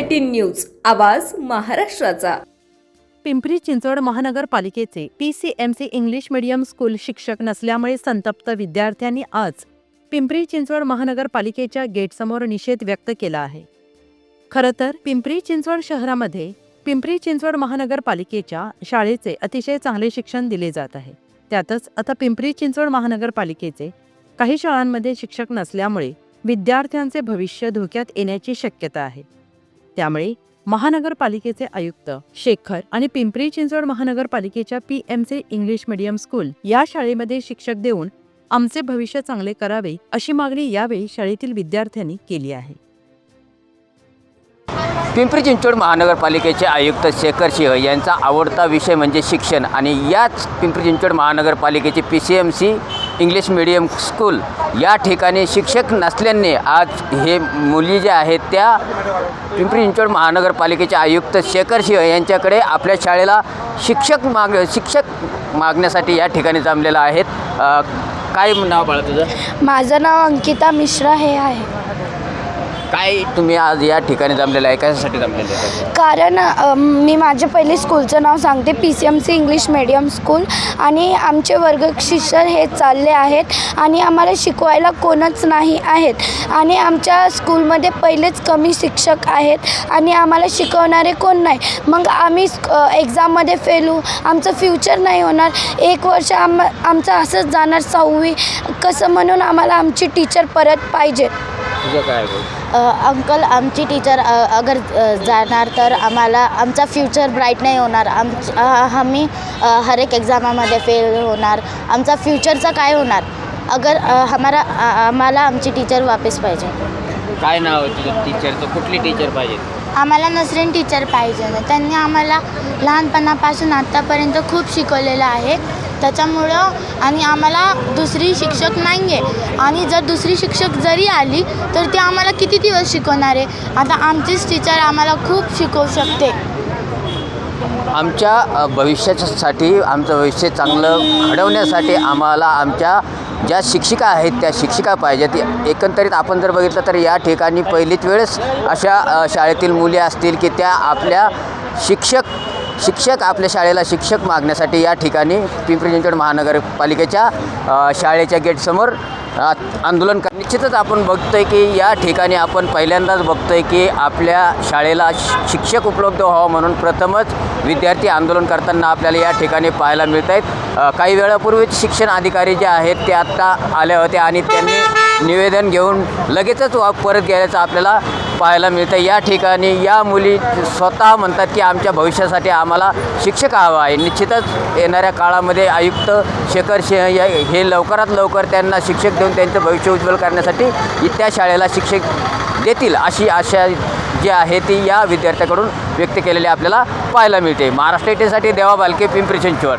Eighteen news आवाज महाराष्ट्राचा. पिंपरी चिंचवड महानगरपालिकेचे P C M C English medium school शिक्षक नसल्यामुळे संतप्त विद्यार्थ्यांनी आज पिंपरी चिंचवड महानगरपालिकेच्या गेटसमोर निषेध व्यक्त केला आहे. खरं तर पिंपरी चिंचवड शहरामध्ये पिंपरी चिंचवड महानगरपालिकेच्या शाळेचे अतिशय चांगले शिक्षण दिले जात आहे. त्यातच आता पिंपरी चिंचवड महानगरपालिकेचे काही शाळांमध्ये शिक्षक नसल्यामुळे विद्यार्थ्यांचे भविष्य धोक्यात येण्याची शक्यता आहे. त्यामुळे महानगरपालिकेचे आयुक्त शेखर आणि पिंपरी चिंचवड महानगरपालिकेच्या P M C English medium school या शाळेमध्ये शिक्षक देऊन आमचे भविष्य चांगले करावे अशी मागणी यावेळी शाळेतील विद्यार्थ्यांनी केली आहे. पिंपरी चिंचवड महानगरपालिकेचे आयुक्त शेखर सिंह यांचा आवडता विषय म्हणजे शिक्षण आणि याच पिंपरी चिंचवड महानगरपालिकेची P C M C English medium school. या ठिकाणी शिक्षक नसल्याने आज हे मुली ज्या आहेत त्या पिंपरी चिंचवड महानगरपालिकेचे आयुक्त शेखर सिंह यांच्याकडे आपल्या शाळेला शिक्षक माग शिक्षक मागण्यासाठी या ठिकाणी जमलेलं आहेत. काय नाव बाळा तुझं? माझं नाव अंकिता मिश्रा हे आहे. काय तुम्ही आज या ठिकाणी जमलेलं आहे? कशासाठी जमलेलं आहे? कारण अ, मी माझ्या पहिले स्कूलचं नाव सांगते P C M C English medium school आणि आमचे वर्ग शिक्षक हे चालले आहेत आणि आम्हाला शिकवायला कोणच नाही आहेत. आणि आमच्या स्कूलमध्ये पहिलेच कमी शिक्षक आहेत आणि आम्हाला शिकवणारे कोण नाही? मग आम्ही एक्झाममध्ये फेल होऊ आमचं फ्युचर नाही होणार. एक वर्ष आम आमचं असंच जाणार सहावी. कसं म्हणून आम्हाला आमची टीचर परत पाहिजे तुझं काय आहे? अंकल आमची टीचर अगर जाणार तर आम्हाला आमचा फ्युचर ब्राईट नाही होणार. आम आम्ही हर एक एक्झामामध्ये फेल होणार. आमचा फ्युचरचा काय होणार? अगर हमारा आम्हाला आमची टीचर वापस पाहिजे. काय नाव तुझं टीचरचं कुठली टीचर पाहिजे? आम्हाला नसरीन टीचर पाहिजे. त्यांनी आम्हाला लहानपणापासून आत्तापर्यंत खूप शिकवलेलं आहे. त्याच्यामुळं आणि आम्हाला दुसरी शिक्षक नाही आहे आणि जर दुसरी शिक्षक जरी आली तर ती आम्हाला किती दिवस शिकवणार आहे? आता आमचीच टीचर आम्हाला खूप शिकवू शकते. आमच्या भविष्यासाठी आमचं भविष्य चांगलं घडवण्यासाठी आम्हाला आमच्या ज्या शिक्षिका आहेत त्या शिक्षिका पाहिजेत एकंदरीत आपण जर बघितलं तर या ठिकाणी पहिलीच वेळेस अशा शाळेतील मुली असतील की त्या आपल्या शिक्षक शिक्षक आपल्या शाळेला शिक्षक मागण्यासाठी या ठिकाणी पिंपरी चिंचवड महानगरपालिकेच्या शाळेच्या गेटसमोर आंदोलन कर निश्चितच आपण बघतोय की या ठिकाणी आपण पहिल्यांदाच बघतोय की आपल्या शाळेला शि- शिक्षक उपलब्ध व्हावं म्हणून प्रथमच विद्यार्थी आंदोलन करताना आपल्याला या ठिकाणी पाहायला मिळत आहेत काही वेळापूर्वीच शिक्षण अधिकारी जे आहेत ते आत्ता आले होते आणि त्यांनी निवेदन घेऊन लगेचच वा परत गेल्याचं आपल्याला पाहायला मिळतं. या ठिकाणी या मुली स्वतः म्हणतात की आमच्या भविष्यासाठी आम्हाला शिक्षक हवा आहे. निश्चितच येणाऱ्या काळामध्ये आयुक्त शेखर सिंह या हे लवकरात लवकर त्यांना शिक्षक देऊन त्यांचं भविष्य उज्ज्वल करण्यासाठी त्या शाळेला शिक्षक देतील अशी आशा जी आहे ती या विद्यार्थ्याकडून व्यक्त केलेली आपल्याला पाहायला मिळते. महाराष्ट्र एटीसाठी देवा बालके पिंपरी चिंचवड.